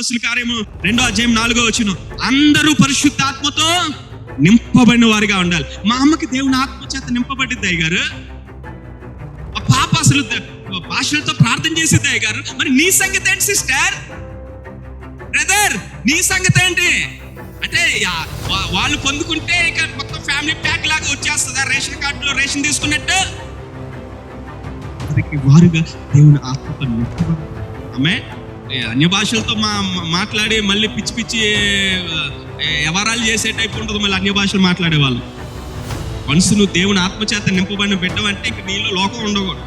అపస్సుల కార్యము రెండో అధ్యాయం నాలుగో వచ్చిన అందరూ పరిశుద్ధాత్మతో నింపబడిన వారిగా ఉండాలి. మా అమ్మకి దేవుని ఆత్మ చేత నింపబడింది అయ్యగారు. ఆ పాప అసలు భాషలతో ప్రార్థన చేసేది అయ్యగారు. మరి నీ సంగతి ఏంటి సిస్టర్? బ్రదర్ నీ సంగతి ఏంటి? అంటే వాళ్ళు పొందుకుంటే ఇక మొత్తం ఫ్యామిలీ ప్యాక్ లాగా వచ్చేస్తుందా రేషన్ కార్డులో రేషన్ తీసుకున్నట్టు. వారికి వారుగా దేవుని ఆత్మతో నింపబడి ఆమె అన్య భాషలతో మా మాట్లాడి మళ్ళీ పిచ్చి పిచ్చి వ్యవహారాలు చేసే టైప్ ఉంటుంది మళ్ళీ అన్య భాషలు మాట్లాడే వాళ్ళు మనసు నువ్వు దేవుని ఆత్మచేత నింపబడిన పెట్టవంటే ఇక నీళ్ళు లోకం ఉండకూడదు.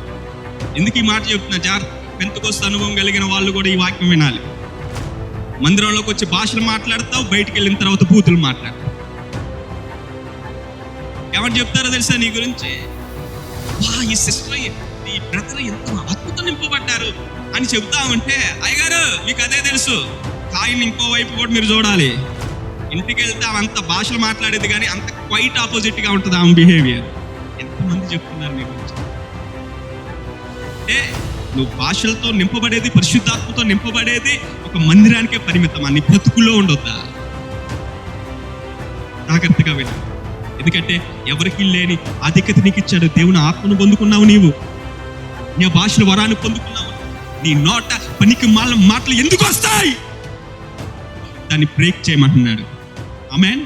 ఎందుకు ఈ మాట చెప్తున్నా? జాగ్రత్త. పెంతకొస్తే అనుభవం కలిగిన వాళ్ళు కూడా ఈ వాక్యం వినాలి. మందిరంలోకి వచ్చి భాషలు మాట్లాడతావు బయటికి వెళ్ళిన తర్వాత బూతులు మాట్లాడతావు ఏమని చెప్తారో తెలుసా నీ గురించి? వా ఈ సిస్టర్ ఈ బ్రదర్ ఎంత అద్భుతం నింపబడ్డారు అని చెప్తా ఉంటే అయ్యగారు మీకు అదే తెలుసు. కాయిన్ ఇంకో వైపు కూడా మీరు చూడాలి. ఇంటికి వెళ్తే అంత భాషలు మాట్లాడేది కానీ అంత క్వైట్ ఆపోజిట్గా ఉంటుంది ఆమె బిహేవియర్ ఎంతమంది చెప్తున్నారు మీ గురించి? అంటే నువ్వు భాషలతో నింపబడేది పరిశుద్ధాత్మతో నింపబడేది ఒక మందిరానికే పరిమితం. అన్ని బ్రతుకుల్లో ఉండొద్దా? జాగ్రత్తగా విను. ఎందుకంటే ఎవరికి లేని ఆధిక్యత నీకు ఇచ్చాడు. దేవుని ఆత్మను పొందుకున్నావు నీవు. నీ భాషల వరాన్ని పొందుకున్నావు. నీ నోట పనికి మాల మాటలు ఎందుకు వస్తాయి? దాన్ని బ్రేక్ చేయమంటున్నాడు. ఆమెన్